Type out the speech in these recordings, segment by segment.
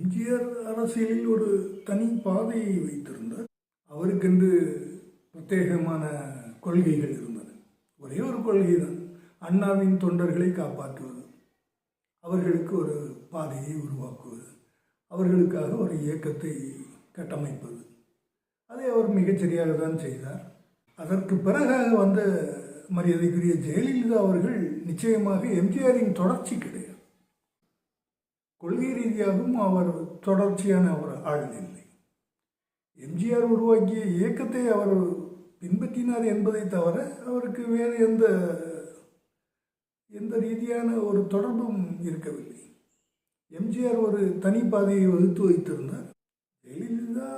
எம்ஜிஆர் அரசியலில் ஒரு தனி பாதையை வைத்திருந்தார். அவருக்கென்று பிரத்யேகமான கொள்கைகள் இருந்தன. ஒரே ஒரு கொள்கை தான் அண்ணாவின் தொண்டர்களை காப்பாற்றுவது. அவர்களுக்கு ஒரு பாதையை உருவாக்குவது. அவர்களுக்காக ஒரு இயக்கத்தை கட்டமைப்பது. அதை அவர் மிகச்சரியாக தான் செய்தார். அதற்கு பிறகாக வந்த மரியாதைக்குரிய ஜெயலலிதா அவர்கள் நிச்சயமாக எம்ஜிஆரின் தொடர்ச்சி கிடையாது கொள்கை ரீதியாகவும் அவர் தொடர்ச்சியான ஒரு ஆள் இல்லை. எம்ஜிஆர் உருவாக்கிய இயக்கத்தை அவர் பின்பற்றினார் என்பதை தவிர அவருக்கு வேறு எந்த எந்த ரீதியான ஒரு தொடர்பும் இருக்கவில்லை. எம்ஜிஆர் ஒரு தனி பாதையை வகுத்து வைத்திருந்தார். ஜெயலலிதா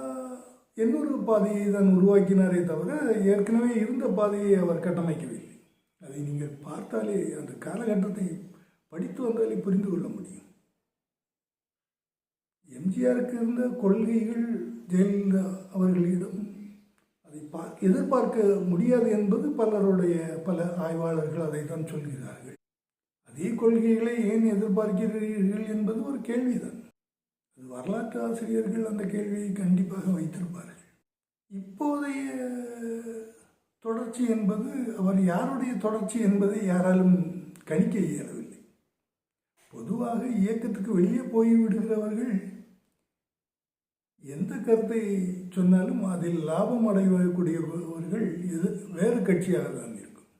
இன்னொரு பாதையை தான் உருவாக்கினாரே தவிர ஏற்கனவே இருந்த பாதையை அவர் கட்டமைக்கவில்லை. அதை நீங்கள் பார்த்தாலே அந்த காலகட்டத்தை படித்து வந்தாலே புரிந்து கொள்ள முடியும். எம்ஜிஆருக்கு இருந்த கொள்கைகள் ஜெயலலிதா அவர்களிடம் அதை பார்க்க எதிர்பார்க்க முடியாது என்பது பலருடைய பல ஆய்வாளர்கள் அதை தான் சொல்கிறார்கள். அதே கொள்கைகளை ஏன் எதிர்பார்க்கிறீர்கள் என்பது ஒரு கேள்விதான். அது வரலாற்று ஆசிரியர்கள் அந்த கேள்வியை கண்டிப்பாக வைத்திருப்பார்கள். இப்போதைய தொடர்ச்சி என்பது அவர் யாருடைய தொடர்ச்சி என்பதை யாராலும் கணிக்க இயலவில்லை. பொதுவாக இயக்கத்துக்கு வெளியே போய் விடுகிறவர்கள் எந்த கருத்தை சொன்னாலும் அதில் லாபம் அடையக்கூடியவர்கள் எது வேறு கட்சியாக தான் இருக்கும்.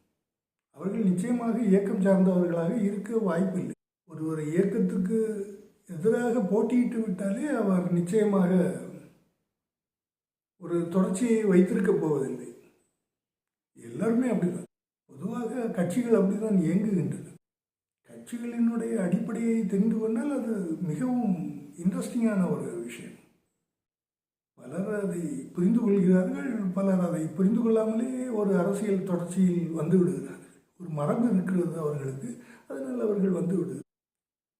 அவர்கள் நிச்சயமாக இயக்கம் சார்ந்தவர்களாக இருக்க வாய்ப்பில்லை. ஒரு ஒரு இயக்கத்துக்கு எதிராக போட்டியிட்டு விட்டாலே அவர் நிச்சயமாக ஒரு தொடர்ச்சியை வைத்திருக்க போவதில்லை. எல்லாருமே அப்படிதான். பொதுவாக கட்சிகள் அப்படிதான் இயங்குகின்றன. கட்சிகளினுடைய அடிப்படையை தெரிந்து கொண்டால் அது மிகவும் இன்ட்ரெஸ்டிங்கான ஒரு விஷயம். பலர் அதை புரிந்து கொள்கிறார்கள் பலர் அதை புரிந்து கொள்ளாமலே ஒரு அரசியல் தொடர்ச்சியில் வந்து விடுகிறார்கள். ஒரு மரபு இருக்கிறது அவர்களுக்கு அதனால் அவர்கள் வந்து விடுகிறார்கள்.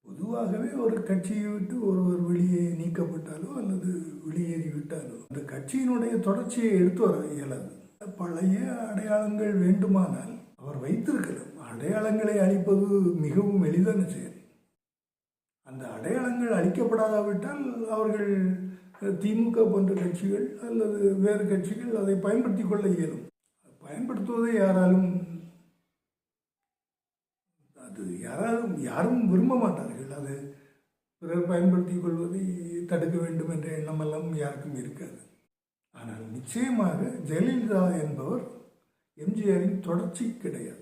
பொதுவாகவே ஒரு கட்சியை விட்டு ஒருவர் வெளியே நீக்கப்பட்டாலோ அல்லது வெளியேறி விட்டாலோ அந்த கட்சியினுடைய தொடர்ச்சியை எடுத்து வர இயலாது. பழைய அடையாளங்கள் வேண்டுமானால் அவர் வைத்திருக்கலாம். அடையாளங்களை அழிப்பது மிகவும் எளிதான செயல். அந்த அடையாளங்கள் அழிக்கப்படாதாவிட்டால் அவர்கள் திமுக போன்ற கட்சிகள் அல்லது வேறு கட்சிகள் அதை பயன்படுத்தி கொள்ள இயலும். பயன்படுத்துவதை யாராலும் அது யாராலும் யாரும் விரும்ப மாட்டார்கள். அது பிறர் பயன்படுத்தி கொள்வதை தடுக்க வேண்டும் என்ற எண்ணமெல்லாம் யாருக்கும் இருக்காது. ஆனால் நிச்சயமாக ஜெயலலிதா என்பவர் எம்ஜிஆரின் தொடர்ச்சி கிடையாது.